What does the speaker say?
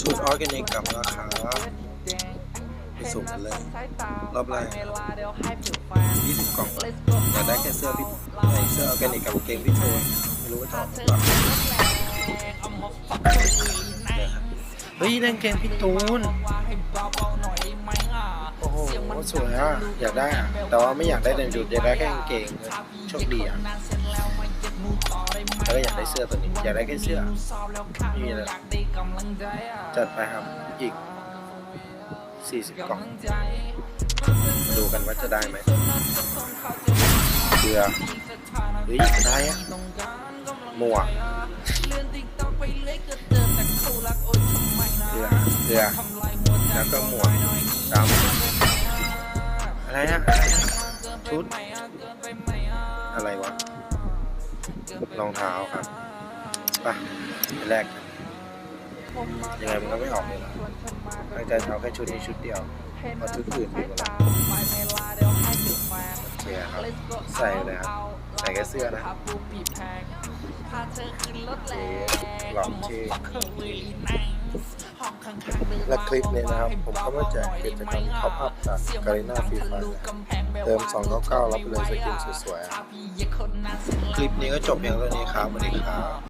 ชุดออร์แกนิกกับราคาไปสุ่มกันเลยรอบแรก20กล่องอยากได้แค่เสื้อพี่ไอเสื้อออร์แกนิกกับเกงพี่โทนไม่รู้ว่าจะออกหรือเปล่าเฮ้ยได้กางเกงพี่ตูนโอ้โหสวยอะอยากได้อะแต่ว่าไม่อยากได้เดนจุดอยากได้แค่กางเกงโชคดีอะแล้วก็อยากได้เสื้อตัวนี้อยากได้แค่เสื้อไม่มีเลย จัดไปครับอีก 40 กล่อง มาดูกันว่าจะได้ไหมเกลือเฮ้ยได้อะหมวกเกลือเกลือแล้วก็หมวกดำอะไรอะไรอะชุด อะไรวะรองเท้าครับไปแรก ยังไงมันก็ไม่ออกเลยนะตั้งใจเอาแค่ชุดนี้ชุดเดียวเอาชุดอื่นดีกว่าโอเคครับใส่เลยครับใส่แค่เสื้อนะหลอมที่และคลิปนี้นะครับ ผมก็มาแจกกิจกรรมท็อปอัพจากการีนาฟรีไฟเติม 299 รับไปเลยสกินสวยๆ คลิปนี้ก็จบเพียงเท่านี้ครับวัสดีครับ